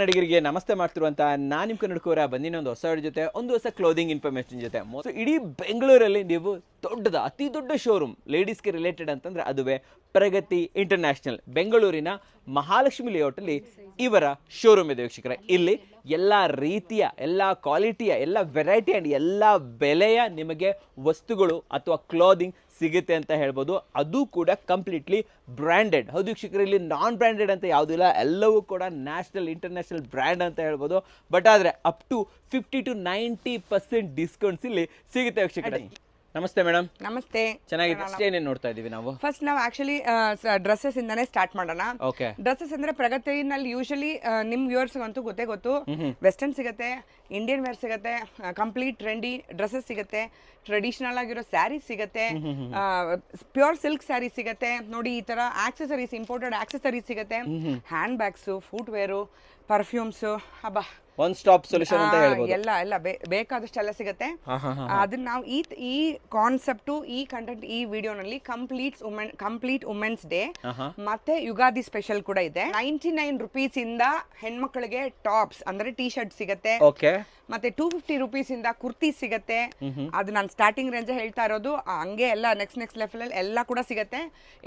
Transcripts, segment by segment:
ಕನ್ನಡಿಗರಿಗೆ ನಮಸ್ತೆ ಮಾಡ್ತಿರುವಂತ ನಾನು ನಿಮ್ಮ ಕನ್ನಡಕೋರ ಬಂದಿನ ಒಂದು ಹೊಸ ಜೊತೆ, ಒಂದು ಹೊಸ ಕ್ಲೋದಿಂಗ್ ಇನ್ಫಾರ್ಮೇಷನ್ ಜೊತೆ. ಇಡೀ ಬೆಂಗಳೂರಲ್ಲಿ ನೀವು ದೊಡ್ಡದ, ಅತಿ ದೊಡ್ಡ ಶೋರೂಮ್ ಲೇಡೀಸ್ಗೆ ರಿಲೇಟೆಡ್ ಅಂತಂದ್ರೆ ಅದುವೇ ಪ್ರಗತಿ ಇಂಟರ್ನ್ಯಾಷನಲ್ ಬೆಂಗಳೂರಿನ ಮಹಾಲಕ್ಷ್ಮಿ ಲೇಔಟಲ್ಲಿ ಇವರ ಶೋರೂಮ್ ಇದೆ ವೀಕ್ಷಕರ. ಇಲ್ಲಿ ಎಲ್ಲ ರೀತಿಯ, ಎಲ್ಲ ಕ್ವಾಲಿಟಿಯ ಎಲ್ಲ ವೆರೈಟಿ ಆ್ಯಂಡ್ ಎಲ್ಲ ಬೆಲೆಯ ನಿಮಗೆ ವಸ್ತುಗಳು ಅಥವಾ ಕ್ಲೋದಿಂಗ್ ಸಿಗುತ್ತೆ ಅಂತ ಹೇಳ್ಬೋದು. ಅದು ಕೂಡ ಕಂಪ್ಲೀಟ್ಲಿ ಬ್ರ್ಯಾಂಡೆಡ್ ಹೌದು ವೀಕ್ಷಕರು ನಾನ್ ಬ್ರ್ಯಾಂಡೆಡ್ ಅಂತ ಯಾವುದೂ ಇಲ್ಲ. ಎಲ್ಲವೂ ಕೂಡ ನ್ಯಾಷನಲ್ ಇಂಟರ್ನ್ಯಾಷನಲ್ ಬ್ರ್ಯಾಂಡ್ ಅಂತ ಹೇಳ್ಬೋದು. ಬಟ್ ಆದರೆ up to fifty to ninety percent discounts ಇಲ್ಲಿ ಸಿಗುತ್ತೆ ವೀಕ್ಷಕರೇ. ನಮಸ್ತೆ ಮೇಡಮ್. ನಮಸ್ತೆ. ಚೆನ್ನಾಗಿದೆ. ಅಷ್ಟೇ ಏನೇನು ನೋಡ್ತಾ ಇದ್ದೀವಿ ನಾವು? ಫಸ್ಟ್ ನಾವು ಆಕ್ಚುಲಿ ಡ್ರೆಸ್ಸಸ್ ಇಂದಾನೆ ಸ್ಟಾರ್ಟ್ ಮಾಡೋಣ. ಓಕೆ ಡ್ರೆಸ್ಸಸ್ ಅಂದ್ರೆ ಪ್ರಗತಿನಲ್ಲಿ ಯೂಶಲಿ ನಿಮ್ ವ್ಯೂವರ್ಸ್ ಅಂತೂ ಗೊತ್ತೇ ಗೊತ್ತು. ವೆಸ್ಟರ್ನ್ ಸಿಗುತ್ತೆ ಇಂಡಿಯನ್ ವೇರ್ ಸಿಗುತ್ತೆ ಕಂಪ್ಲೀಟ್ ಟ್ರೆಂಡಿ ಡ್ರೆಸ್ಸಸ್ ಸಿಗುತ್ತೆ ಟ್ರೆಡಿಷನಲ್ ಆಗಿರೋ ಸ್ಯಾರೀಸ್ ಸಿಗುತ್ತೆ ಪ್ಯೂರ್ ಸಿಲ್ಕ್ ಸ್ಯಾರಿ ಸಿಗುತ್ತೆ. ನೋಡಿ ಈ ತರ ಆಕ್ಸೆಸರೀಸ್ ಇಂಪೋರ್ಟೆಡ್ ಆಕ್ಸೆಸರೀಸ್ ಸಿಗುತ್ತೆ. Hand bags footwear perfumes ಹಬ್ಬ ಒನ್ ಸ್ಟಾಪ್ ಸೊಲ್ಯೂಷನ್ ಅಂತ ಹೇಳ್ಬೋದು. ಎಲ್ಲ ಎಲ್ಲ ಬೇಕಾದಷ್ಟೆಲ್ಲ ಸಿಗುತ್ತೆ. ಅದನ್ನ ನಾವು ಈ ಈ ಕಾನ್ಸೆಪ್ಟ್ ಈ ಕಂಟೆಂಟ್ ಈ ವಿಡಿಯೋನಲ್ಲಿ complete women complete women's day ಮತ್ತೆ ಯುಗಾದಿ ಸ್ಪೆಷಲ್ ಕೂಡ ಇದೆ. ನೈಂಟಿ ನೈನ್ ರುಪೀಸ್ ಇಂದ ಹೆಣ್ಮಕ್ಳಿಗೆ ಟಾಪ್ಸ್ ಅಂದ್ರೆ ಟಿ ಶರ್ಟ್ ಸಿಗತ್ತೆ. ಓಕೆ ಮತ್ತೆ ಟೂ ಫಿಫ್ಟಿ ರುಪೀಸ್ ಇಂದ ಕುರ್ತಿ ಸಿಗತ್ತೆ. ಅದು ನಾನು ಸ್ಟಾರ್ಟಿಂಗ್ ರೇಂಜ್ ಹೇಳ್ತಾ ಇರೋದು. ಹಂಗೆ ಎಲ್ಲ ನೆಕ್ಸ್ಟ್ ನೆಕ್ಸ್ಟ್ ಲೆವೆಲ್ ಅಲ್ಲಿ ಎಲ್ಲ ಕೂಡ ಸಿಗತ್ತೆ.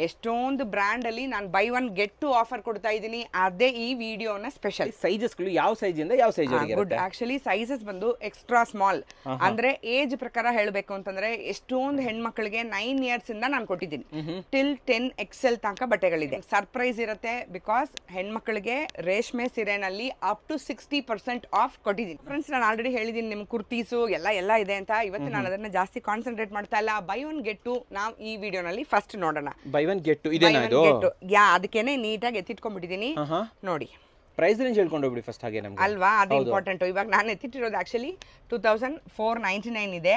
ಎಷ್ಟೊಂದು ಬ್ರ್ಯಾಂಡ್ ಅಲ್ಲಿ ನಾನು buy one get two offer ಕೊಡ್ತಾ ಇದ್ದೀನಿ. ಅದೇ ಈ ವಿಡಿಯೋನ ಸ್ಪೆಷಲ್ ಸೈಜಸ್ಗಳು ಯಾವ ಇಂದ ಯಾವ ಸೈಜ್ ಗುಡ್ ಆಕ್ಚುಲಿ ಸೈಜಸ್ ಬಂದು ಎಕ್ಸ್ಟ್ರಾ ಸ್ಮಾಲ್ ಅಂದ್ರೆ ಏಜ್ ಪ್ರಕಾರ ಹೇಳಬೇಕು ಅಂತಂದ್ರೆ ಎಷ್ಟೊಂದು ಹೆಣ್ಮಕ್ಳಿಗೆ ನೈನ್ ಇಯರ್ಸ್ ಇಂದ ನಾನು ಕೊಟ್ಟಿದ್ದೀನಿ. ಟಿಲ್ ಟೆನ್ ಎಕ್ಸೆಲ್ ತನಕ ಬಟ್ಟೆಗಳಿದೆ. ಸರ್ಪ್ರೈಸ್ ಇರುತ್ತೆ ಬಿಕಾಸ್ ಹೆಣ್ಮಕ್ಳಿಗೆ ರೇಷ್ಮೆ ಸೀರೆನಲ್ಲಿ up to sixty percent off ಕೊಟ್ಟಿದ್ದೀನಿ. ಫ್ರೆಂಡ್ಸ್ ನಾನು ಆಲ್ರೆಡಿ ಹೇಳಿದ್ದೀನಿ ನಿಮ್ ಕುರ್ತೀಸು ಎಲ್ಲ ಎಲ್ಲ ಇದೆ ಅಂತ. ಇವತ್ತು ನಾನು ಅದನ್ನ ಜಾಸ್ತಿ ಕಾನ್ಸಂಟ್ರೇಟ್ ಮಾಡ್ತಾ ಇಲ್ಲ. ಬೈ ಒನ್ ಗೆಟ್ ಟು ನಾವು ಈ ವಿಡಿಯೋನಲ್ಲಿ ಫಸ್ಟ್ ನೋಡೋಣ. Buy one get two. Yeah ಅದಕ್ಕೇನೆ ನೀಟಾಗಿ ಎತ್ತಿಟ್ಕೊಂಡ್ಬಿಟ್ಟಿದ್ದೀನಿ. ನೋಡಿ. ಪ್ರೈಸ್ ರೇಂಜ್ ಹೇಳ್ಕೊಂಡು ಹೋಗ್ಬಿಡಿ ಫಸ್ಟ್ ಹಾಗೆ ನಮ್ಗೆ. ಅಲ್ವಾ? ಅದು ಇಂಪಾರ್ಟೆಂಟ್ ಇವಾಗ ನಾನು ಎತ್ತಿಟ್ಟಿರೋದು actually two thousand four ninety nine ಇದೆ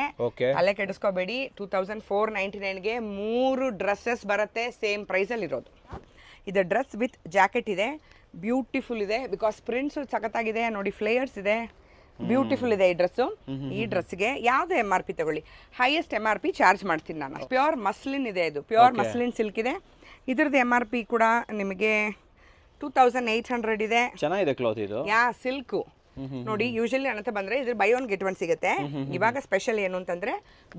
ತಲೆ ಕೆಡಿಸ್ಕೋಬೇಡಿ. ಟೂ ತೌಸಂಡ್ ಫೋರ್ ನೈಂಟಿ ನೈನ್ಗೆ ಮೂರು ಡ್ರೆಸ್ಸಸ್ ಬರುತ್ತೆ ಸೇಮ್ ಪ್ರೈಸಲ್ಲಿ ಇರೋದು. ಇದು ಡ್ರೆಸ್ ವಿತ್ ಜಾಕೆಟ್ ಇದೆ. ಬ್ಯೂಟಿಫುಲ್ ಇದೆ ಬಿಕಾಸ್ ಪ್ರಿಂಟ್ಸು ಸಖತ್ತಾಗಿದೆ. ನೋಡಿ ಫ್ಲೇಯರ್ಸ್ ಇದೆ. ಬ್ಯೂಟಿಫುಲ್ ಇದೆ ಈ ಡ್ರೆಸ್ಸು ಈ ಡ್ರೆಸ್ಗೆ ಯಾವ್ದು ಎಂ ಆರ್ ಪಿ ತಗೊಳ್ಳಿ. Highest M R P charge ಮಾಡ್ತೀನಿ ನಾನು. ಪ್ಯೂರ್ ಮಸ್ಲಿನ್ ಇದೆ ಇದು. ಪ್ಯೂರ್ ಮಸ್ಲಿನ್ ಸಿಲ್ಕ್ ಇದೆ. ಇದ್ರದ್ದು ಎಂ ಆರ್ ಪಿ ಕೂಡ ನಿಮಗೆ ಟೂ ತೌಸಂಡ್ ಏಯ್ಟ್ ಹಂಡ್ರೆಡ್ ಇದೆ. ಚೆನ್ನಾಗಿದೆ ಕ್ಲಾತ್ ಇದು. ಯಾ ಸಿಲ್ಕು ನೋಡಿ ಯೂಶಲಿ ನನ್ನ ಬಂದ್ರೆ ಇದ್ರ ಬೈ ಒನ್ ಗೆಟ್ ಒನ್ ಸಿಗುತ್ತೆ. ಇವಾಗ ಸ್ಪೆಷಲ್ ಏನು ಅಂತಂದ್ರೆ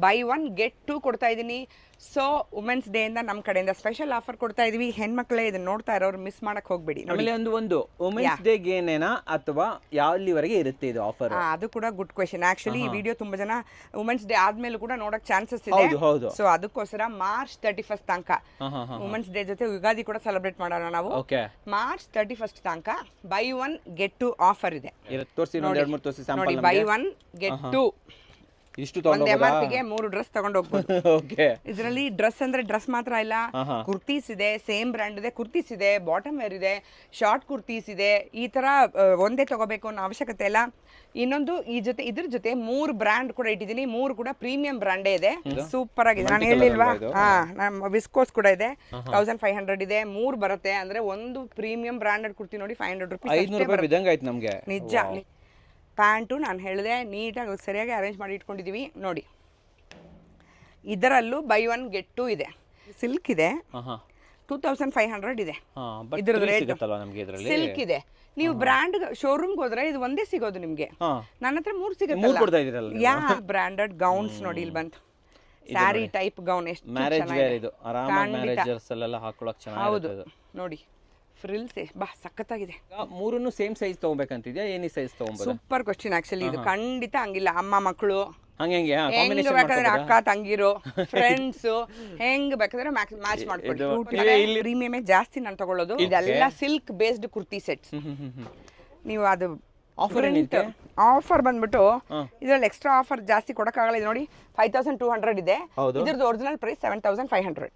ಬೈ ಒನ್ ಗೆಟ್ ಟು ಕೊಡ್ತಾ ಇದೀನಿ ಸೊ ವುಮೆನ್ಸ್ ಡೇ ಇಂದ ನಮ್ಮ ಕಡೆಯಿಂದ ಸ್ಪೆಷಲ್ ಆಫರ್ ಕೊಡ್ತಾ ಇದೀವಿ. ಹೆಣ್ಮಕ್ಳೇ ಇದನ್ನ ನೋಡ್ತಾ ಇರೋರು ಮಿಸ್ ಮಾಡಕ್ ಹೋಗ್ಬೇಡಿ. ನಮ್ಮಲ್ಲಿ ಆಮೇಲೆ ಒಂದು ಒಂದು ವುಮೆನ್ಸ್ ಏನೇನ ಅಥವಾ ಯಾವಲ್ಲಿವರೆಗೆ ಇರುತ್ತೆ ಇದು ಆಫರ್ ಆ, ಅದು ಕೂಡ ಗುಡ್ ಕ್ವೆಶನ್ ಆಕ್ಚುಲಿ ಈ ವಿಡಿಯೋ ತುಂಬಾ ಜನ ವುಮೆನ್ಸ್ ಡೇ ಆದ್ಮೇಲೆ ಕೂಡ ನೋಡಕ್ ಚಾನ್ಸಸ್ ಇದೆ. ಹೌದು, ಹೌದು. ಸೊ ಅದಕ್ಕೋಸ್ಕರ ಮಾರ್ಚ್ ತರ್ಟಿ ಫಸ್ಟ್ ತನಕ ಹಾ, ಹಾ, ವುಮೆನ್ಸ್ ಡೇ ಜೊತೆ ಯುಗಾದಿ ಕೂಡ ಸೆಲೆಬ್ರೇಟ್ ಮಾಡೋಣ ನಾವು. ಓಕೆ ಮಾರ್ಚ್ ತರ್ಟಿ ಫಸ್ಟ್ ತನಕ buy one get two offer ಇದೆ. ತೋರಿಸಿ ಒಂದು ಎರಡು ಮೂರು ತೋರಿಸಿ ನೋಡಿ sample buy one get two ಇಷ್ಟು ಒಂದ್ ಎಂ ಆರ್ ತಗೊಂಡು ಪಿಗೆ ಮೂರು ಡ್ರೆಸ್ ತಗೊಂಡು ಹೋಗ್ಬೋದು. ಓಕೆ ಇದರಲ್ಲಿ ಡ್ರೆಸ್ ಅಂದ್ರೆ ಡ್ರೆಸ್ ಮಾತ್ರ ಇಲ್ಲ. ಕುರ್ತೀಸ್ ಇದೆ ಸೇಮ್ ಬ್ರ್ಯಾಂಡ್ ಇದೆ. ಕುರ್ತೀಸ್ ಇದೆ ಬಾಟಮ್ ವೇರ್ ಇದೆ ಶಾರ್ಟ್ ಕುರ್ತೀಸ್ ಇದೆ. ಈ ತರ ಒಂದೇ ತಗೋಬೇಕು ಅನ್ನೋ ಅವಶ್ಯಕತೆ ಇಲ್ಲ. ಇನ್ನೊಂದು ಈ ಜೊತೆ ಇದ್ರ ಜೊತೆ ಮೂರು ಬ್ರ್ಯಾಂಡ್ ಕೂಡ ಇಟ್ಟಿದ್ದೀನಿ. ಮೂರು ಕೂಡ ಪ್ರೀಮಿಯಂ ಬ್ರ್ಯಾಂಡೇ ಇದೆ. ಸೂಪರ್ ಆಗಿದೆ. ನಾನು ಹೇಳಿಲ್ವಾ? ಹಾ ನಮ್ಮ ವಿಸ್ಕೋಸ್ ಕೂಡ ಇದೆ. ತೌಸಂಡ್ ಫೈವ್ ಹಂಡ್ರೆಡ್ ಇದೆ. ಮೂರು ಬರುತ್ತೆ. ಅಂದ್ರೆ ಒಂದು ಪ್ರೀಮಿಯಂ ಬ್ರಾಂಡೆಡ್ ಕುರ್ತಿ ನೋಡಿ ಫೈವ್ ಹಂಡ್ರೆಡ್ ರುಪೀಸ್ ನಿಜ. ಪ್ಯಾಂಟು ನಾನು ಹೇಳಿದೆ ನೀಟಾಗಿ ಸರಿಯಾಗಿ ಅರೇಂಜ್ ಮಾಡಿ ಇಟ್ಕೊಂಡಿದ್ದೀವಿ ನೋಡಿ ಇದರಲ್ಲೂ ಬೈ ಒನ್ ಗೆಟ್ ಟು ಇದೆ. ಸಿಲ್ಕ್ ಇದೆ. ಟೂ ತೌಸಂಡ್ ಫೈವ್ ಹಂಡ್ರೆಡ್ ಇದೆ. ಸಿಲ್ಕ್ ಇದೆ. ನೀವು ಬ್ರ್ಯಾಂಡ್ ಶೋರೂಮ್ಗೆ ಹೋದ್ರೆ ಇದು ಒಂದೇ ಸಿಗೋದು ನಿಮಗೆ. ನನ್ನ ಹತ್ರ ಮೂರು ಸಿಗುತ್ತೆ? ಯಾ ಬ್ರ್ಯಾಂಡೆಡ್ ಗೌನ್ಸ್ ನೋಡಿ ಇಲ್ಲಿ ಬಂತು. ಸ್ಯಾರಿ ಟೈಪ್ ಗೌನ್ ಎಷ್ಟು ಮ್ಯಾರೇಜ್. ವೇರ್ ಇದು. ಆರಾಮಾಗಿ ಹಾಕೊಳಕ್ ಹೌದು. ನೋಡಿ. ಫ್ರಿಲ್ಸ್ ಬಾ ಸಖತ್ತಾಗಿದೆ. ಮೂರನ್ನು ಸೇಮ್ ಸೈಜ್ ತಗೋಬೇಕಂತಿದ್ಯಾ? ಏನಿ ಸೈಜ್ ತಗೊಂಬೋದು? ಸೂಪರ್ ಕ್ವಶನ್ ಆಕ್ಚುಲಿ ಇದು. ಖಂಡಿತ ಹಂಗಿಲ್ಲ. ಅಮ್ಮ ಮಕ್ಕಳು ಹಂಗೆ ಹಂಗೆ. ಬೇಕಾದ್ರೆ ಅಕ್ಕ ತಂಗಿರು ಫ್ರೆಂಡ್ಸ್ ಹೆಂಗ್ ಬೇಕಾದ್ರೆ ಮ್ಯಾಚ್ ಮಾಡ್ಕೊಳ್ಳಿ ಪ್ರೀಮಿಯಮ್ ಜಾಸ್ತಿ ನಾನು ತಗೊಳ್ಳೋದು. ಇದೆಲ್ಲ ಸಿಲ್ಕ್ ಬೇಸ್ಡ್ ಕುರ್ತಿ ಸೆಟ್ಸ್ ನೀವು ಅದು ಆಫರ್? ಆಫರ್ ಬಂದ್ಬಿಟ್ಟು ಇದ್ರಲ್ಲಿ ಎಕ್ಸ್ಟ್ರಾ ಆಫರ್ ಜಾಸ್ತಿ ಕೊಡಕ್ಕಾಗಲ್ಲ. ನೋಡಿ ಫೈವ್ ತೌಸಂಡ್ ಟೂ ಹಂಡ್ರೆಡ್ ಇದೆ. ಇದ್ರದ್ದು original price seven thousand five hundred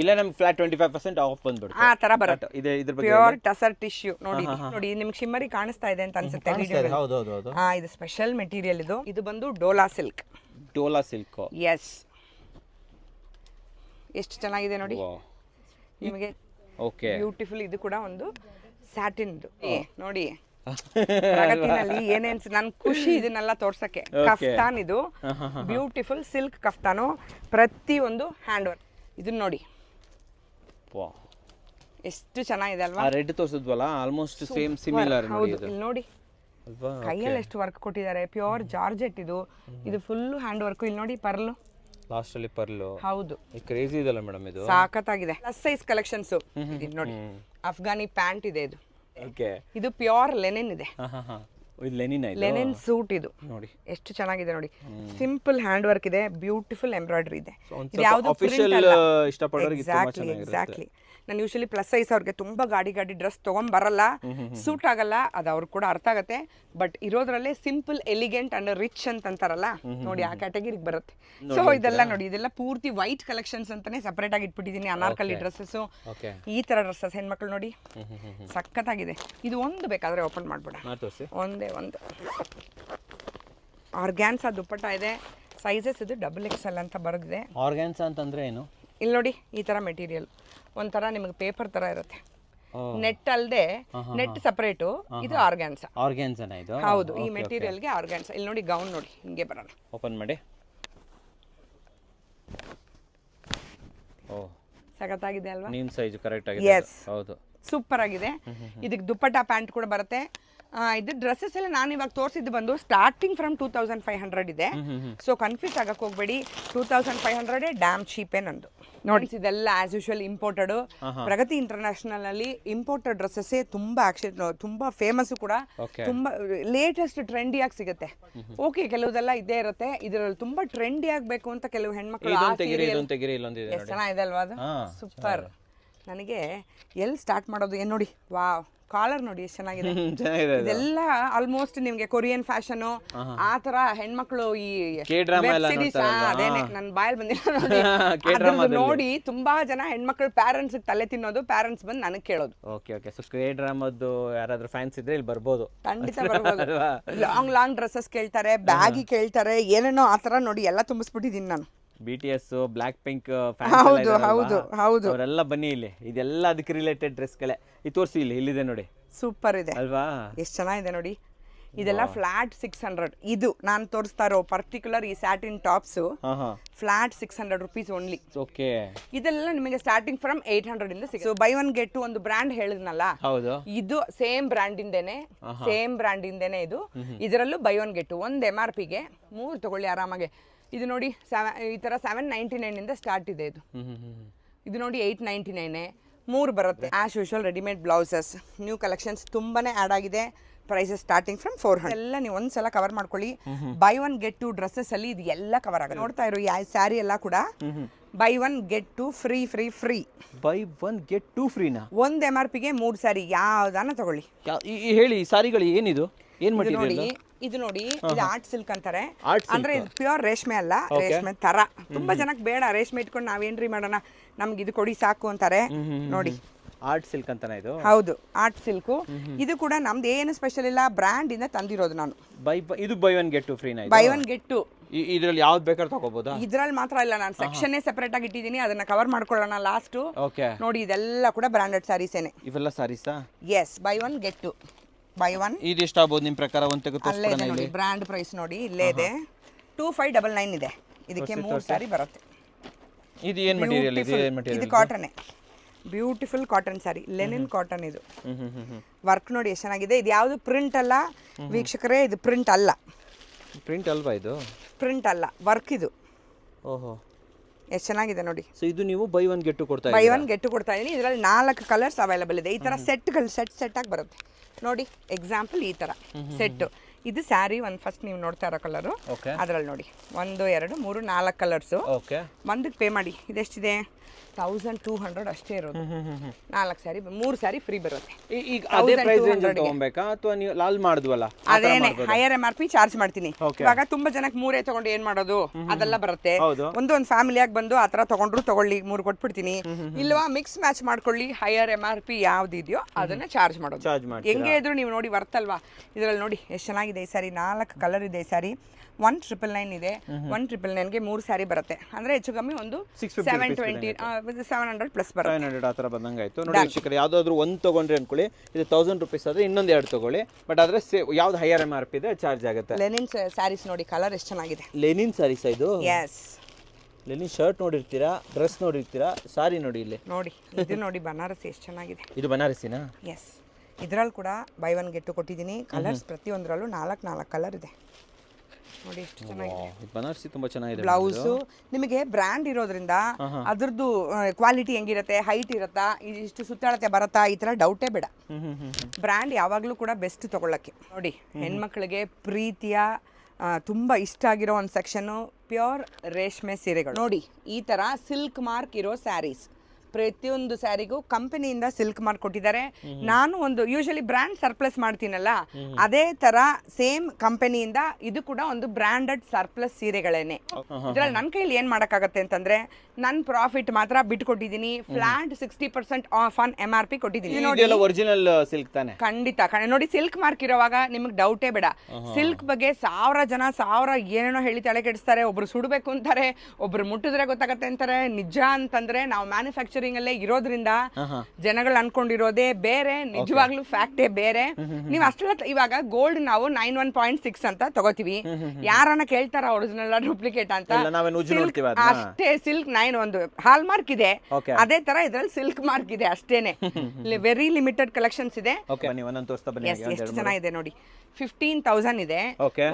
ಇಲ್ಲ ನಮ್ಗೆ flat twenty five percent off ಬಂದ್ಬಿಡುತ್ತೆ. ಆ ತರ ಬರುತ್ತೆ. ಇದೆ ಇದ್ರ ಬಗ್ಗೆ ಪ್ಯೂರ್ ಟಸರ್ ಟಿಶ್ಯೂ ನೋಡಿ ಇದು. ನೋಡಿ ನಿಮ್ಗೆ ಶಿಮ್ಮರಿ ಕಾಣಿಸ್ತಾ ಇದೆ ಅಂತ ಅನ್ಸುತ್ತೆ video ದಲ್ಲಿ. ಹೌದು ಹೌದು ಹೌದು. ಹಾ ಇದು ಸ್ಪೆಷಲ್ ಮೆಟೀರಿಯಲ್ ಇದು. ಇದು ಬಂದು Dola silk Dola silk S ಎಷ್ಟು ಚೆನ್ನಾಗಿದೆ ನೋಡಿ. ನಿಮಗೆ ಓಕೆ ಬ್ಯೂಟಿಫುಲ್ ಇದು ಕೂಡ ಒಂದು ಸ್ಯಾಟಿನ್ ನೋಡಿ. ಪ್ರಗತಿನಲ್ಲಿ ಏನೇನ್ ನನ್ ಖುಷಿ ಇದನ್ನೆಲ್ಲ ತೋರ್ಸಕ್ಕೆ. ಕಫ್ತಾನ್ ಇದು. Beautiful silk kaftan. ಪ್ರತಿ ಒಂದು ಹ್ಯಾಂಡ್ ವರ್ಕ್ ಇದನ್ನ ನೋಡಿ. ಎಷ್ಟು ಚೆನ್ನಾಗಿದೆ ಅಲ್ವಾ? ಆ ರೆಡ್ ತೋರಿಸಿದ್ವಲ್ಲ ಆಲ್ಮೋಸ್ಟ್ ಸೇಮ್ ಸಿಮಿಲರ್ ನೋಡಿ ಹೌದು ಇದು. ಇಲ್ಲಿ ನೋಡಿ. ಅಲ್ವಾ? ಕೈಯಲ್ಲಿ ಎಷ್ಟು ವರ್ಕ್ ಕೊಟ್ಟಿದ್ದಾರೆ. ಪ್ಯೂರ್ ಜಾರ್ಜೆಟ್ ಇದು. ಇದು ಫುಲ್ ಹ್ಯಾಂಡ್ ವರ್ಕ್ ಇಲ್ಲಿ ನೋಡಿ ಪರ್ಲು. ಲಾಸ್ಟ್ ಅಲ್ಲಿ ಪರ್ಲು. ಹೌದು. ಈ ಕ್ರೇಜಿ ಇದಲ್ಲ ಮೇಡಮ್ ಇದು? ಸಾಕತ್ತಾಗಿದೆ. ಪ್ಲಸ್ ಸೈಜ್ ಕಲೆಕ್ಷನ್ಸ್ ಇದು ನೋಡಿ. ಅಫ್ಘಾನಿ ಪ್ಯಾಂಟ್ ಇದೆ ಇದು. ಓಕೆ ಇದು ಪ್ಯೂರ್ ಲೆನಿನ್ ಇದೆ. ಹಾ ಹಾ ಹಾ. ಇದು ಲೆನಿನ್ ಸೂಟ್ ಇದು. ನೋಡಿ. ಎಷ್ಟು ಚೆನ್ನಾಗಿದೆ ನೋಡಿ. ಸಿಂಪಲ್ ಹ್ಯಾಂಡ್ ವರ್ಕ್ ಇದೆ. ಬ್ಯೂಟಿಫುಲ್ ಎಂಬ್ರಾಯ್ಡರಿ ಇದೆ ಯಾವುದು ಇಷ್ಟಪಡೋರಿಗೆ ತುಂಬಾ ಎಕ್ಸಾಕ್ಟ್ಲಿ ಎಕ್ಸಾಕ್ಟ್ಲಿ ನಾನು ಯೂಶಲಿ ಪ್ಲಸ್ ಸೈಸ್ ಅವ್ರಿಗೆ ತುಂಬಾ ಗಾಡಿ ಗಾಡಿ ಡ್ರೆಸ್ ತಗೊಂಡ್ ಬರಲ್ಲ ಸೂಟ್ ಆಗಲ್ಲ ಅದು ಅವ್ರು ಕೂಡ ಅರ್ಥ ಆಗತ್ತೆ. ಬಟ್ ಇರೋದ್ರಲ್ಲೇ ಸಿಂಪಲ್ ಎಲಿಗೆಂಟ್ ಅಂಡ್ ರಿಚ್ ಅಂತ ಅಂತಾರಲ್ಲ ನೋಡಿ ಆ ಕ್ಯಾಟಗರಿಗೆ ಬರುತ್ತೆ. ಸೊ ಇದೆಲ್ಲ ನೋಡಿ ಇದೆಲ್ಲ ಪೂರ್ತಿ ವೈಟ್ ಕಲೆಕ್ಷನ್ಸ್ ಅಂತಾನೆ ಸಪರೇಟ್ ಆಗಿ ಇಟ್ಬಿಟ್ಟಿದ್ದೀನಿ ಅನಾರ್ಕಲಿ ಡ್ರೆಸ್ಸಸ್ ಈ ತರ ಡ್ರೆಸ್ಸಸ್ ಹೆಣ್ಮಕ್ಳು ನೋಡಿ. ಸಖತ್ತಾಗಿದೆ. ಇದು ಒಂದು ಬೇಕಾದ್ರೆ ಓಪನ್ ಮಾಡ್ಬಿಡ ಒಂದೇ ಒಂದು. ಆರ್ಗ್ಯಾನ್ಸ ದುಪ್ಪಟ್ಟ ಇದೆ. ಸೈಜಸ್ ಇದು ಡಬಲ್ ಎಕ್ಸ್ ಎಲ್ ಅಂತ ಬರೆದಿದೆ. ಆರ್ಗ್ಯಾನ್ಸ್ ಅಂತಂದ್ರೆ ಏನು? ಇಲ್ಲಿ ನೋಡಿ ಈ ತರ ಮೆಟೀರಿಯಲ್ ಒಂಥರ ನಿಮಗೆ ಪೇಪರ್ ತರ ಇರುತ್ತೆ. ನೆಟ್ ಅಲ್ಲದೆ ನೆಟ್ ಸಪರೇಟು ಇದು ಆರ್ಗ್ಯಾನ್ಸ ಆರ್ಗ್ಯಾನ್ಸನ ಇದು? ಹೌದು ಈ ಮೆಟೀರಿಯಲ್ಗೆ ಆರ್ಗ್ಯಾನ್ಸ ಇಲ್ಲಿ ನೋಡಿ ಗೌನ್ ನೋಡಿ ಹಿಂಗೆ ಬರೋಣ ಓಪನ್ ಮಾಡಿ. ಓ. ಸಖತ್ತಾಗಿದೆ ಅಲ್ವಾ? ನಿಮ್ಮ ಸೈಜ್ ಕರೆಕ್ಟ್ ಆಗಿದೆ. ಹೌದು. ಸೂಪರ್ ಆಗಿದೆ. ಇದಕ್ಕೆ ದುಪ್ಪಟ್ಟ ಪ್ಯಾಂಟ್ ಕೂಡ ಬರುತ್ತೆ. ಇದು ಡ್ರೆಸ್ಸಸ್ ಎಲ್ಲ ನಾನು ಇವಾಗ ತೋರಿಸಿದ್ದು ಬಂದು starting from two thousand five hundred ಇದೆ. ಸೊ ಕನ್ಫ್ಯೂಸ್ ಆಗಕ್ಕೆ ಹೋಗ್ಬೇಡಿ. Two thousand five hundred damn ಚೀಪೇ ನಂದು. ನೋಡಿ. ಇದೆಲ್ಲ as usual imported Pragati international ಅಲ್ಲಿ ಇಂಪೋರ್ಟೆಡ್ ಡ್ರೆಸ್ಸಸ್ ತುಂಬಾ ಆಕ್ಷನ್ ತುಂಬಾ ಫೇಮಸ್ ಕೂಡ. ತುಂಬಾ ಲೇಟೆಸ್ಟ್ ಟ್ರೆಂಡಿ ಆಗಿ ಸಿಗುತ್ತೆ. ಓಕೆ ಕೆಲವುದೆಲ್ಲ ಇದೇ ಇರುತ್ತೆ. ಇದರಲ್ಲಿ ತುಂಬಾ ಟ್ರೆಂಡಿ ಆಗಬೇಕು ಅಂತ ಕೆಲವು ಹೆಣ್ಮಕ್ಳು ಚೆನ್ನಾಗಿದೆ ಅಲ್ವಾ ಅದು? ಸೂಪರ್ ನನಗೆ ಎಲ್ಲಿ ಸ್ಟಾರ್ಟ್ ಮಾಡೋದು? ಏನು ನೋಡಿ? ವಾವ್ ಕಾಲರ್ ನೋಡಿ ಎಷ್ಟು ಚೆನ್ನಾಗಿದೆ. ಇದೆಲ್ಲ ಆಲ್ಮೋಸ್ಟ್ ನಿಮ್ಗೆ ಕೊರಿಯನ್ ಫ್ಯಾಷನ್ ಆ ತರ ಹೆಣ್ಮಕ್ಳು ಈ K-drama web ಎಲ್ಲ series, ನೋಡ್ತಾರಲ್ವಾ? ಅದೇನೆ ನನ್ನ ಬಾಯಲ್ಲಿ ಬಂದಿಲ್ಲ ನೋಡಿ. K-drama ಅದ್ರದ್ದು ನೋಡಿ ತುಂಬಾ ಜನ ಹೆಣ್ಮಕ್ಳು ಪ್ಯಾರೆಂಟ್ಸ್ ತಲೆ ತಿನ್ನೋದು ಪ್ಯಾರೆಂಟ್ಸ್ ಬಂದು ನನಗೆ ಕೇಳೋದು. ಓಕೆ ಓಕೆ ಸೊ ಕ್ರೇ ಡ್ರಾಮದ್ದು ಯಾರಾದ್ರೂ ಫ್ಯಾನ್ಸ್ ಇದ್ರೆ ಇಲ್ಲಿ ಬರ್ಬೋದು. ಖಂಡಿತ ಬರ್ಬೋದು. ಅಲ್ವಾ? ಲಾಂಗ್ ಲಾಂಗ್ ಡ್ರೆಸ್ಸಸ್ ಕೇಳ್ತಾರೆ ಬ್ಯಾಗಿ ಕೇಳ್ತಾರೆ ಏನೇನೋ ಆ ತರ ನೋಡಿ ಎಲ್ಲ ತುಂಬಿಸ್ಬಿಟ್ಟಿದ್ದೀನಿ ನಾನು. B T S black pink ಹೌದು, ಹೌದು, ಹೌದು. ಅವರೆಲ್ಲ ಬನ್ನಿ ಇಲ್ಲಿ. ಇದೆಲ್ಲ ಅದಕ್ಕೆ ರಿಲೇಟೆಡ್ ಡ್ರೆಸ್ಗಳೇ ಇದು ತೋರಿಸಿ ಇಲ್ಲಿ ಇಲ್ಲಿದೆ ನೋಡಿ. ಸೂಪರ್ ಇದೆ. ಅಲ್ವಾ? ಎಷ್ಟು ಚೆನ್ನಾಗಿದೆ ನೋಡಿ. ಇದೆಲ್ಲ ಫ್ಲಾಟ್ ಸಿಕ್ಸ್ ಹಂಡ್ರೆಡ್ ಇದು ನಾನು ತೋರಿಸ್ತಾ ಇರೋ ಪರ್ಟಿಕ್ಯುಲರ್ ಈ satin tops flat six hundred rupees only okay ಇದೆಲ್ಲ ನಿಮಗೆ ಸ್ಟಾರ್ಟಿಂಗ್ ಫ್ರಮ್ ಏಟ್ ಹಂಡ್ರೆಡ್ ಇಂದ ಸಿಕ್ಸ್ ಬೈ ಒನ್ ಗೆಟ್ ಒಂದು ಬ್ರ್ಯಾಂಡ್ ಹೇಳಿದ್ನಲ್ಲ? ಹೌದು. ಇದು ಸೇಮ್ ಬ್ರ್ಯಾಂಡ್ ಇಂದೇನೆ ಸೇಮ್ ಬ್ರ್ಯಾಂಡ್ ಇಂದೇನೆ ಇದು. ಇದರಲ್ಲೂ ಬೈ ಒನ್ ಗೆಟ್ ಒಂದು ಎಂ ಆರ್ ಪಿಗೆ ಮೂರು ತಗೊಳ್ಳಿ ಆರಾಮಾಗೆ. ಇದು ನೋಡಿ ಸೆವೆನ್ ಈ ಥರ ಸೆವೆನ್ ನೈಂಟಿ ನೈನಿಂದ ಸ್ಟಾರ್ಟ್ ಇದೆ ಇದು. ಇದು ನೋಡಿ ಏಯ್ಟ್ ನೈಂಟಿ ನೈನೇ ಮೂರು ಬರುತ್ತೆ as usual readymade blouses new collections ತುಂಬಾನೇ ಆ್ಯಡ್ ಆಗಿದೆ. Prices starting from four hundred ಎಲ್ಲ ನೀವು ಒಂದ್ಸಲ ಕವರ್ ಮಾಡ್ಕೊಳ್ಳಿ. Buy one get two dresses ಅಲ್ಲಿ ಇದು ಎಲ್ಲ ಕವರ್ ಆಗುತ್ತೆ. ನೋಡ್ತಾ ಇರೋ ಈ ಸ್ಯಾರಿ ಎಲ್ಲ ಕೂಡ buy one get two free free free buy one get two ಫ್ರೀನಾ ಒಂದ್ ಎಂ ಆರ್ ಪಿಗೆ ಮೂರು ಸ್ಯಾರಿ ಯಾವ್ದಾನ ತಗೊಳ್ಳಿ. ಹೇಳಿ ಸಾರಿಗಳು ಏನಿದು? ಏನ್ ನೋಡಿ ಇದು ನೋಡಿ ಇದು ಆರ್ಟ್ ಸಿಲ್ಕ್ ಅಂತಾರೆ. ಅಂದ್ರೆ ಇದು ಪ್ಯೂರ್ ರೇಷ್ಮೆ ಅಲ್ಲ ರೇಷ್ಮೆ ತರ. ತುಂಬಾ ಜನಕ್ಕೆ ಬೇಡ ರೇಷ್ಮೆ ಇಟ್ಕೊಂಡು ನಾವೇನ್ರಿ ಮಾಡೋಣ? ನಮ್ಗೆ ಇದು ಕೊಡಿ ಸಾಕು ಅಂತಾರೆ. ನೋಡಿ. ಆರ್ಟ್ ಸಿಲ್ಕ್ ಅಂತಾನೆ ಇದು? ಹೌದು ಆರ್ಟ್ ಸಿಲ್ಕ್. ಇದು ಕೂಡ ನಮ್ದು ಏನು ಸ್ಪೆಷಲ್ ಇಲ್ಲ ಬ್ರ್ಯಾಂಡ್ ಇಂದ ತಂದಿರೋದು ನಾನು. ಬೈ ಇದು buy one get two free buy one get two. ಇದ್ರಲ್ಲಿ ಯಾವ್ದು ಬೇಕಾದ್ರೂ ತಗೋಬಹುದು ಇದ್ರಲ್ಲಿ ಮಾತ್ರ ಇಲ್ಲ ನಾನು ಸೆಕ್ಷನ್ ಸೆಪರೇಟ್ ಆಗಿ ಇಟ್ಟಿದ್ದೀನಿ ಅದನ್ನ ಕವರ್ ಮಾಡ್ಕೊಳ್ಳೋಣ ಲಾಸ್ಟ್ ನೋಡಿ ಇದೆಲ್ಲ ಕೂಡ ಬ್ರಾಂಡೆಡ್ ಸ್ಯಾರೀಸೇನೆ ಇವೆಲ್ಲ ಸಾರೀಸಾ yes buy one get two. Buy one ಇದು ಎಷ್ಟಾಗ್ಬೋದು ನಿಮ್ಮ ಪ್ರಕಾರ ಒಂದು ಅಲ್ಲೇ ಇದೆ ನೋಡಿ ಇಲ್ಲಿ ಬ್ರ್ಯಾಂಡ್ ಪ್ರೈಸ್ ನೋಡಿ ಇಲ್ಲೇ ಇದೆ. ಟೂ ಫೈವ್ ಡಬಲ್ ನೈನ್ ಇದೆ. ಇದಕ್ಕೆ ಮೂರು ಸಾರಿ ಬರುತ್ತೆ. ಇದು ಏನು ಮಟೀರಿಯಲ್ ಇದು? ಏನು ಇದು material cotton beautiful cotton sari linen cotton ಇದು. ವರ್ಕ್ ನೋಡಿ ಎಷ್ಟು ಚೆನ್ನಾಗಿದೆ. ಇದು ಯಾವುದು ಪ್ರಿಂಟ್ ಅಲ್ಲ? ವೀಕ್ಷಕರೇ ಇದು ಪ್ರಿಂಟ್ ಅಲ್ಲ. ಪ್ರಿಂಟ್ ಅಲ್ವಾ ಇದು? ಪ್ರಿಂಟ್ ಅಲ್ಲ. ವರ್ಕ್ ಇದು. ಓಹೋ. ಎಷ್ಟು ಚೆನ್ನಾಗಿದೆ ನೋಡಿ. ಸೊ ಇದು ನೀವು ಬೈ ಒನ್ ಗೆಟ್ಟು ಕೊಡ್ತಾ ಬೈ ಒನ್ ಗೆಟ್ಟು ಕೊಡ್ತಾ ಇದೀನಿ ಇದರಲ್ಲಿ ನಾಲ್ಕು ಕಲರ್ಸ್ ಅವೈಲಬಲ್ ಇದೆ. ಈ ತರ ಸೆಟ್ಗಳು ಸೆಟ್ ಸೆಟ್ ಆಗಿ ಬರುತ್ತೆ. ನೋಡಿ ಎಕ್ಸಾಂಪಲ್ ಈ ಥರ ಸೆಟ್ ಇದು ಸ್ಯಾರಿ ಒಂದು ಫಸ್ಟ್ ನೀವು ನೋಡ್ತಾ ಇರೋ ಕಲರು ಓಕೆ ಅದರಲ್ಲಿ ನೋಡಿ. ಒಂದು ಎರಡು ಮೂರು ನಾಲ್ಕು ಕಲರ್ಸು ಓಕೆ ಒಂದಕ್ಕೆ ಪೇ ಮಾಡಿ. ಇದೆಷ್ಟಿದೆ? ತೌಸಂಡ್ ಟೂ ಹಂಡ್ರೆಡ್ ಅಷ್ಟೇ ಇರೋದು. ನಾಲ್ಕು ಸ್ಯಾರಿ ಮೂರು ಸ್ಯಾರಿ ಫ್ರೀ ಬರುತ್ತೆ. ಈಗ ಅದೇ ಪ್ರೈಸ್ ರೇಂಜ್ಗೆ. ತಗೊಬೇಕಾ? ಅಥವಾ ನೀವು ಲಾಲ್ ಮಾಡಿದ್ವಲ್ಲ? ಅದೇನೆ higher M R P charge ಮಾಡ್ತೀನಿ. ಇವಾಗ ತುಂಬಾ ಜನಕ್ಕೆ ಮೂರೇ ತಗೊಂಡು ಏನ್ ಮಾಡೋದು? ಅದೆಲ್ಲ ಬರುತ್ತೆ. ಒಂದೊಂದು ಒಂದು ಒಂದು ಫ್ಯಾಮಿಲಿಯಾಗಿ ಬಂದು ಆ ತರ ತಗೊಂಡ್ರು ತಗೊಳ್ಳಿ ಮೂರು ಕೊಟ್ಬಿಡ್ತೀನಿ. ಇಲ್ವಾ ಮಿಕ್ಸ್ ಮ್ಯಾಚ್ ಮಾಡ್ಕೊಳ್ಳಿ ಹೈಯರ್ ಎಂ ಆರ್ ಪಿ ಯಾವ್ದಿದೆಯೋ ಅದನ್ನ ಚಾರ್ಜ್ ಮಾಡೋದು. ಹೆಂಗೆ ಇದ್ರು ನೀವು ನೋಡಿ ಬರ್ತಲ್ವಾ ಇದ್ರಲ್ಲಿ ನೋಡಿ ಎಷ್ಟು ಚೆನ್ನಾಗಿದೆ ಈ ಸಾರಿ ನಾಲ್ಕು ಕಲರ್ ಇದೆ ಈ ಸಾರಿ ಒನ್ ಟ್ರಿಪಲ್ ನೈನ್ ಇದೆ. ಒನ್ ಟ್ರಿಪಲ್ ನೈನ್ಗೆ ಮೂರು ಸಾರಿ ಬರುತ್ತೆ. ಅಂದ್ರೆ ಹೆಚ್ಚು ಕಮ್ಮಿ ಒಂದು 650 seven twenty seven hundred plus ಬರುತ್ತೆ. ಸೆವೆನ್ ಹಂಡ್ರೆಡ್ ಆ ಥರ ಬಂದಂಗೆ ಆಯಿತು ನೋಡಿ ವೀಕ್ಷಕರು ಯಾವುದಾದ್ರೂ ಒಂದು ತೊಗೊಂಡ್ರೆ ಅನ್ಕೊಳ್ಳಿ. ಇದು ತೌಸಂಡ್ ರುಪೀಸ್ ಆದರೆ ಇನ್ನೊಂದು ಎರಡು ತೊಗೊಳ್ಳಿ. ಬಟ್ ಆದರೆ ಯಾವ್ದು ಹೈಯರ್ ಎಂ ಆರ್ ಪಿ ಇದೆ ಚಾರ್ಜ್ ಆಗುತ್ತೆ. ಲೆನಿನ್ ಸ್ಯಾರೀಸ್ ನೋಡಿ ಕಲರ್ ಎಷ್ಟು ಚೆನ್ನಾಗಿದೆ. ಲೆನಿನ್ ಸ್ಯಾರೀಸ್ ಇದು? ಎಸ್ ಲೆನಿನ್ ಶರ್ಟ್ ನೋಡಿರ್ತೀರಾ ಡ್ರೆಸ್ ನೋಡಿರ್ತೀರಾ ಸಾರಿ ನೋಡಿ ಇಲ್ಲಿ. ನೋಡಿ ಇದು ನೋಡಿ ಬನಾರಸಿ ಎಷ್ಟು ಚೆನ್ನಾಗಿದೆ. ಇದು ಬನಾರಸಿನಾ ಎಸ್ ಇದರಲ್ಲಿ ಕೂಡ ಬೈ ಒನ್ ಗೆಟ್ಟು ಕೊಟ್ಟಿದ್ದೀನಿ. ಕಲರ್ಸ್ ಪ್ರತಿಯೊಂದರಲ್ಲೂ ನಾಲ್ಕು ನಾಲ್ಕು ಕಲರ್ ಇದೆ. ನೋಡಿ ಎಷ್ಟು ಚೆನ್ನಾಗಿದೆ. ಬನಾರಸಿ ತುಂಬಾ ಚೆನ್ನಾಗಿದೆ ಬ್ಲೌಸು. ನಿಮಗೆ ಬ್ರ್ಯಾಂಡ್ ಇರೋದ್ರಿಂದ ಅದ್ರದ್ದು ಕ್ವಾಲಿಟಿ ಹೆಂಗಿರತ್ತೆ ಹೈಟ್ ಇರುತ್ತಾ ಇಷ್ಟು ಸುತ್ತಾಡತ್ತೆ ಬರತ್ತಾ ಈ ತರ ಡೌಟೇ ಬೇಡ. ಬ್ರ್ಯಾಂಡ್ ಯಾವಾಗಲೂ ಕೂಡ ಬೆಸ್ಟ್ ತಗೊಳ್ಳಕ್ಕೆ. ನೋಡಿ ಹೆಣ್ಮಕ್ಳಿಗೆ ಪ್ರೀತಿಯ ತುಂಬಾ ತುಂಬ ಇಷ್ಟ ಆಗಿರೋ ಒಂದು ಸೆಕ್ಷನ್ ಪ್ಯೂರ್ ರೇಷ್ಮೆ ಸೀರೆಗಳು. ನೋಡಿ ಈ ತರ ಸಿಲ್ಕ್ ಮಾರ್ಕ್ ಇರೋ ಸ್ಯಾರೀಸ್ ಪ್ರತಿಯೊಂದು ಸ್ಯಾರಿಗೂ ಕಂಪನಿಯಿಂದ ಸಿಲ್ಕ್ ಮಾಡಿಕೊಟ್ಟಿದ್ದಾರೆ. ಕೊಟ್ಟಿದ್ದಾರೆ ನಾನು ಒಂದು ಯೂಶಲಿ ಬ್ರ್ಯಾಂಡ್ ಸರ್ಪ್ಲಸ್ ಮಾಡ್ತೀನಲ್ಲ ಅದೇ ತರ ಸೇಮ್ ಕಂಪನಿಯಿಂದ ಇದು ಕೂಡ ಒಂದು ಬ್ರ್ಯಾಂಡೆಡ್ ಸರ್ಪ್ಲಸ್ ಸೀರೆಗಳೇನೆ. ಇದ್ರಲ್ಲಿ ನನ್ನ ಕೈಲಿ ಏನ್ ಮಾಡೋಕ್ಕಾಗತ್ತೆ ಅಂತಂದ್ರೆ ನನ್ನ ಪ್ರಾಫಿಟ್ ಮಾತ್ರ ಬಿಟ್ಕೊಟ್ಟಿದ್ದೀನಿ. Flat sixty percent off on M R P ಕೊಟ್ಟಿದ್ದೀನಿ. ನೋಡಿ. ಒರಿಜಿನಲ್ ಸಿಲ್ಕ್ ತಾನೆ? ಖಂಡಿತ ನೋಡಿ ಸಿಲ್ಕ್ ಮಾರ್ಕ್ ಇರೋವಾಗ ನಿಮ್ಗೆ ಡೌಟೇ ಬೇಡ. ಸಿಲ್ಕ್ ಬಗ್ಗೆ ಸಾವಿರ ಜನ ಸಾವಿರ ಏನೇನೋ ಹೇಳಿ ತಲೆ ಕೆಡಿಸ್ತಾರೆ. ಒಬ್ರು ಸುಡಬೇಕು ಅಂತಾರೆ ಒಬ್ರು ಮುಟ್ಟಿದ್ರೆ ಗೊತ್ತಾಗತ್ತೆ ಅಂತಾರೆ. ನಿಜ ಅಂತಂದ್ರೆ ನಾವು ಮ್ಯಾನುಫ್ಯಾಕ್ಚರಿಂಗ್ ಅಲ್ಲೇ ಇರೋದ್ರಿಂದ ಜನಗಳು ಅನ್ಕೊಂಡಿರೋದೇ ಬೇರೆ ನಿಜವಾಗ್ಲೂ ಫ್ಯಾಕ್ಟೇ ಬೇರೆ. ನೀವು ಅಷ್ಟೆಲ್ಲ ಇವಾಗ ಗೋಲ್ಡ್ ನಾವು ನೈನ್ ಒನ್ ಪಾಯಿಂಟ್ ಸಿಕ್ಸ್ ಅಂತ ತಗೋತೀವಿ. ಯಾರನ್ನ ಕೇಳ್ತಾರ ಒರಿಜಿನಲ್ ಡೂಪ್ಲಿಕೇಟ್ ಅಂತ? ಅಷ್ಟೇ ಸಿಲ್ಕ್ ನೈನ್ ಒಂದು. ಹಾಲ್ ಮಾರ್ಕ್ ಇದೆ ಅದೇ ತರ ಇದ್ರಲ್ಲಿ ಸಿಲ್ಕ್ ಮಾರ್ಕ್ ಇದೆ ಅಷ್ಟೇನೆ. ವೆರಿ ಲಿಮಿಟೆಡ್ ಕಲೆಕ್ಷನ್ಸ್ ಇದೆ. ಎಷ್ಟು ಚೆನ್ನಾಗಿದೆ ನೋಡಿ. ಫಿಫ್ಟೀನ್ ತೌಸಂಡ್ ಇದೆ.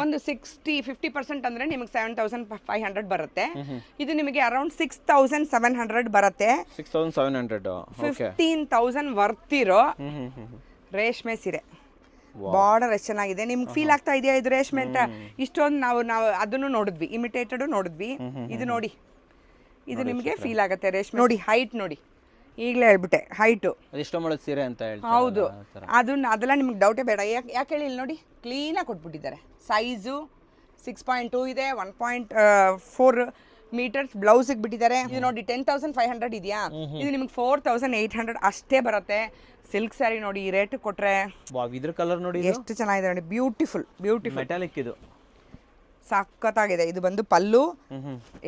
ಒಂದು ಸಿಕ್ಸ್ಟಿ ಫಿಫ್ಟಿ ಪರ್ಸೆಂಟ್ ಅಂದ್ರೆ ನಿಮಗೆ ಸೆವೆನ್ ತೌಸಂಡ್ ಫೈವ್ ಹಂಡ್ರೆಡ್ ಬರುತ್ತೆ. ಇದು ನಿಮಗೆ around six thousand seven hundred ಬರುತ್ತೆ. Six thousand seven hundred fifteen thousand ವರ್ತಿರೋ. ರೇಷ್ಮೆ ಸೀರೆ. ಬಾರ್ಡರ್ ಎಷ್ಟು ಚೆನ್ನಾಗಿದೆ. ನಿಮ್ಗೆ ಫೀಲ್ ಆಗ್ತಾ ಇದೆಯಾ ಇದು ರೇಷ್ಮೆ ಅಂತ? ಇಷ್ಟೊಂದು ನಾವು ನಾವು ಅದನ್ನು ನೋಡಿದ್ವಿ ಇಮಿಟೇಟೆಡ್ ನೋಡಿದ್ವಿ. ಇದು ನೋಡಿ. ಇದು ನಿಮಗೆ ಫೀಲ್ ಆಗುತ್ತೆ ರೇಷ್ಮೆ ನೋಡಿ ಹೈಟ್ ನೋಡಿ. ಈಗಲೇ ಹೇಳ್ಬಿಟ್ಟೆ ಹೈಟು ಸೀರೆ ಅಂತ ಹೌದು. ಅದನ್ನ ಅದೆಲ್ಲ ನಿಮ್ಗೆ ಡೌಟೇ ಬೇಡ. ಯಾಕೆ ಯಾಕೆ ಹೇಳಿ ಇಲ್ಲಿ ನೋಡಿ? ಕ್ಲೀನಾಗಿ ಕೊಟ್ಬಿಟ್ಟಿದ್ದಾರೆ. ಸೈಜು ಸಿಕ್ಸ್ ಪಾಯಿಂಟ್ ಟೂ ಇದೆ ಒನ್ ಪಾಯಿಂಟ್ ಫೋರ್ ಮೀಟರ್ಸ್ ಬ್ಲೌಸಿಗೆ ಬಿಟ್ಟಿದ್ದಾರೆ. ಇದು ನೋಡಿ ಟೆನ್ ತೌಸಂಡ್ ಫೈವ್ ಹಂಡ್ರೆಡ್ ಇದೆಯಾ? ಇದು ನಿಮ್ಗೆ ಫೋರ್ ತೌಸಂಡ್ ಏಟ್ ಹಂಡ್ರೆಡ್ ಅಷ್ಟೇ ಬರುತ್ತೆ. ಸಿಲ್ಕ್ ಸ್ಯಾರಿ ನೋಡಿ ಈ ರೇಟ್ ಕೊಟ್ರೆ ಇದ್ರ ಕಲರ್ ನೋಡಿ ಎಷ್ಟು ಚೆನ್ನಾಗಿದೆ ನೋಡಿ ಬ್ಯೂಟಿಫುಲ್ ಬ್ಯೂಟಿಫುಲ್ ಮೆಟಾಲಿಕ್ ಇದು. ಸಖತ್ತಾಗಿದೆ. ಇದು ಬಂದು ಪಲ್ಲು.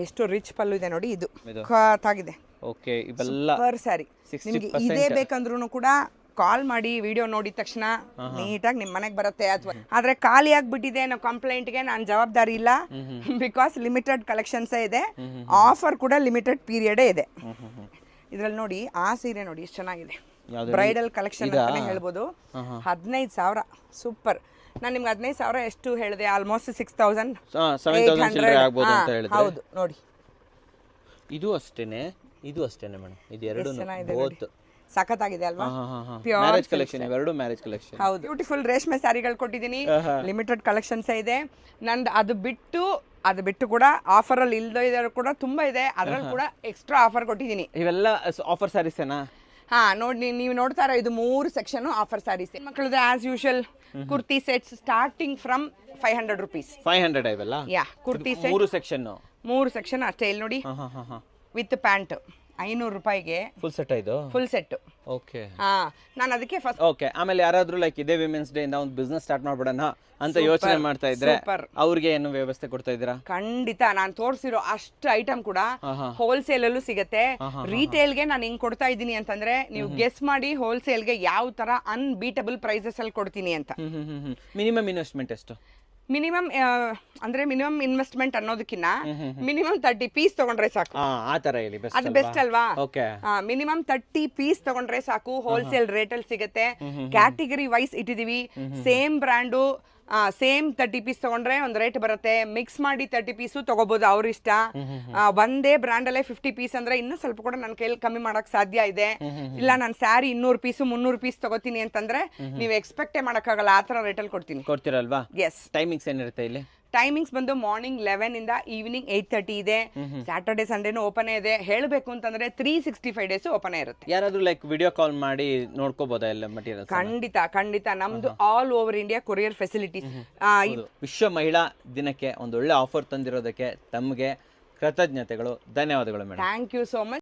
ಎಷ್ಟು ರಿಚ್ ಪಲ್ಲು ಇದೆ ನೋಡಿ ಇದು. ಸಖತ್ತಾಗಿದೆ. ಓಕೆ ಇವೆಲ್ಲ ಸರಿ ಸ್ಯಾರಿ 60% ನಿಮಗೆ ಇದೇ ಬೇಕಂದ್ರೂ ಕೂಡ ಕಾಲ್ ಮಾಡಿ ವಿಡಿಯೋ ನೋಡಿದ ತಕ್ಷಣ ನೀಟಾಗಿ ನಿಮ್ಮ ಮನೆಗೆ ಬರುತ್ತೆ ಅಥವಾ ಆದ್ರೆ ಖಾಲಿ ಆಗ್ಬಿಟ್ಟಿದೆ ಅನ್ನೋ ಕಂಪ್ಲೇಂಟ್ಗೆ ನಾನು ಜವಾಬ್ದಾರಿ ಇಲ್ಲ. ಬಿಕಾಸ್ ಲಿಮಿಟೆಡ್ ಕಲೆಕ್ಷನ್ಸೇ ಇದೆ. ಆಫರ್ ಕೂಡ ಲಿಮಿಟೆಡ್ ಪೀರಿಯಡೇ ಇದೆ. ಇದ್ರಲ್ಲಿ ನೋಡಿ ಆ ಸೀರೆ ನೋಡಿ ಎಷ್ಟು ಚೆನ್ನಾಗಿದೆ. ಬ್ರೈಡಲ್ ಕಲೆಕ್ಷನ್ ಅಂತಾನೆ ಹೇಳ್ಬೋದು. ಹದಿನೈದು ಸಾವಿರ. ಸೂಪರ್ ನಾನು ನಿಮ್ಗೆ ಹದಿನೈದು ಸಾವಿರ ಎಷ್ಟು ಹೇಳಿದೆ? ಆಲ್ಮೋಸ್ಟ್ ಸಿಕ್ಸ್ ತೌಸಂಡ್ ಹೌದು ನೋಡಿ. ಇದು ಅಷ್ಟೇನೆ? ಇದು ಅಷ್ಟೇನೆ ಮೇಡಮ್. ಇದು ಎರಡು ಸಖತ್ತಾಗಿದೆ ಅಲ್ವಾ? ಪ್ಯೂರ್ ಮ್ಯಾರೇಜ್ ಕಲೆಕ್ಷನ್ ಇವೆರಡು ಮ್ಯಾರೇಜ್ ಕಲೆಕ್ಷನ್ ಹೌದು. ಬ್ಯೂಟಿಫುಲ್ ರೇಷ್ಮೆ ಸ್ಯಾರಿಗಳು ಕೊಟ್ಟಿದ್ದೀನಿ. ಲಿಮಿಟೆಡ್ ಕಲೆಕ್ಷನ್ಸ್ ಇದೆ. ನಂದು ಅದು ಬಿಟ್ಟು ಅದು ಬಿಟ್ಟು ಕೂಡ ಆಫರ್ ಅಲ್ಲಿ ಇಲ್ದೋ ಕೂಡ ತುಂಬಾ ಇದೆ. ಅದ್ರಲ್ಲಿ ಕೂಡ ಎಕ್ಸ್ಟ್ರಾ ಆಫರ್ ಕೊಟ್ಟಿದ್ದೀನಿ. ಇವೆಲ್ಲ ಆಫರ್ ಸ್ಯಾರೀಸೇನಾ ಹಾ ನೋಡಿ ನೀವು ನೋಡ್ತಾ ಇರೋ ಇದು ಮೂರು ಸೆಕ್ಷನ್ ಆಫರ್ ಸ್ಯಾರೀಸ್ ಮಕ್ಕಳದ್ದು as usual kurti sets starting from five hundred rupees five hundred ಇವೆಲ್ಲ? ಯಾ ಕುರ್ತಿ ಸೆಟ್ ಮೂರು ಸೆಕ್ಷನ್ ಮೂರು ಸೆಕ್ಷನ್ ಅಷ್ಟೇ. ಇಲ್ಲಿ ನೋಡಿ. ವಿತ್ ಪ್ಯಾಂಟ್ ಐನೂರು ರೂಪಾಯಿಗೆ ಫುಲ್ ಸೆಟ್ ಇದು? ಫುಲ್ ಸೆಟ್ ಓಕೆ ಹಾ ನಾನು ಅದಕ್ಕೆ ಫಸ್ಟ್ ಓಕೆ ಆಮೇಲೆ ಯಾರಾದ್ರೂ ಲೈಕ್ ಇದೇ ವಿಮೆನ್ಸ್ ಡೇ ಇಂದ ಒಂದು ಬಿಸ್ನೆಸ್ ಸ್ಟಾರ್ಟ್ ಮಾಡ್ಬಿಡೋಣ ಅಂತ ಯೋಚನೆ ಮಾಡ್ತಾ ಇದ್ರೆ super. ಅವ್ರಿಗೆ ಏನು ವ್ಯವಸ್ಥೆ ಕೊಡ್ತಾ ಇದ್ದೀರಾ? ಖಂಡಿತ ನಾನು ತೋರಿಸಿರೋ ಅಷ್ಟು ಐಟಮ್ ಕೂಡ ಹೋಲ್ಸೇಲ್ ಅಲ್ಲೂ ಸಿಗತ್ತೆ. ರಿಟೇಲ್ಗೆ ನಾನು ಹಿಂಗ್ ಕೊಡ್ತಾ ಇದ್ದೀನಿ ಅಂತಂದ್ರೆ ನೀವು ಗೆಸ್ ಮಾಡಿ ಹೋಲ್ಸೇಲ್ಗೆ ಯಾವ ತರ ಅನ್ಬೀಟಬಲ್ ಪ್ರೈಸಸ್ ಅಲ್ಲಿ ಕೊಡ್ತೀನಿ ಅಂತ. ಮಿನಿಮಮ್ ಇನ್ವೆಸ್ಟ್ಮೆಂಟ್ ಎಷ್ಟು? ಮಿನಿಮಮ್ ಅಂದ್ರೆ ಮಿನಿಮಮ್ ಇನ್ವೆಸ್ಟ್ಮೆಂಟ್ ಅನ್ನೋದಕ್ಕಿಂತ ಮಿನಿಮಮ್ ತರ್ಟಿ ಪೀಸ್ ತಗೊಂಡ್ರೆ ಸಾಕು. ಆ ತರ ಹೇಳಿ ಅದು ಬೆಸ್ಟ್ ಅಲ್ವಾ? ಮಿನಿಮಮ್ ತರ್ಟಿ ಪೀಸ್ ತಗೊಂಡ್ರೆ ಸಾಕು. ಹೋಲ್ಸೇಲ್ ರೇಟ್ ಅಲ್ಲಿ ಸಿಗುತ್ತೆ. Category wise ಇಟ್ಟಿದೀವಿ. Same brand same thirty piece ತಗೊಂಡ್ರೆ ಒಂದು ರೇಟ್ ಬರುತ್ತೆ. ಮಿಕ್ಸ್ ಮಾಡಿ ತರ್ಟಿ ಪೀಸು ತಗೋಬಹುದು ಅವ್ರ ಇಷ್ಟ ಒಂದೇ ಬ್ರ್ಯಾಂಡ್ ಅಲ್ಲೇ ಫಿಫ್ಟಿ ಪೀಸ್ ಅಂದ್ರೆ ಇನ್ನೂ ಸ್ವಲ್ಪ ಕೂಡ ನನ್ನ ಕೈಯಲ್ಲಿ ಕಮ್ಮಿ ಮಾಡಕ್ ಸಾಧ್ಯ ಇದೆ. ಇಲ್ಲ ನಾನು ಸ್ಯಾರಿ ಇನ್ನೂರು ಪೀಸು ಮುನ್ನೂರು ಪೀಸ್ ತಗೋತೀನಿ ಅಂತಂದ್ರೆ ನೀವು ಎಕ್ಸ್ಪೆಕ್ಟೇ ಮಾಡಕ್ಕಾಗಲ್ಲ. ಆ ರೇಟ್ ರೇಟಲ್ಲಿ ಕೊಡ್ತೀನಿ. ಕೊಡ್ತೀರಲ್ವಾ? ಎಸ್ ಟೈಮಿಂಗ್ಸ್ ಏನಿರುತ್ತೆ ಇಲ್ಲಿ? ಟೈಮಿಂಗ್ಸ್ ಬಂದು ಮಾರ್ನಿಂಗ್ ಲೆವೆನ್ ಇಂದ ಈವ್ನಿಂಗ್ ಏಟ್ ತರ್ಟಿ ಇದೆ. ಸ್ಯಾಟರ್ಡೆ ಸಂಡೇನು ಓಪನ್ ಇದೆ. ಹೇಳಬೇಕು ಅಂತಂದ್ರೆ three sixty five days open ಇರುತ್ತೆ. ಯಾರಾದ್ರೂ ಲೈಕ್ ವಿಡಿಯೋ ಕಾಲ್ ಮಾಡಿ ನೋಡ್ಕೋಬಹುದಾ ಎಲ್ಲ ಮಟೀರಿಯಲ್ ಖಂಡಿತ ಖಂಡಿತ. ನಮ್ದು all over India courier facilities ವಿಶ್ವ ಮಹಿಳಾ ದಿನಕ್ಕೆ ಒಂದು ಒಳ್ಳೆ ಆಫರ್ ತಂದಿರೋದಕ್ಕೆ ತಮಗೆ ಕೃತಜ್ಞತೆಗಳು. ಧನ್ಯವಾದಗಳು madam thank you so much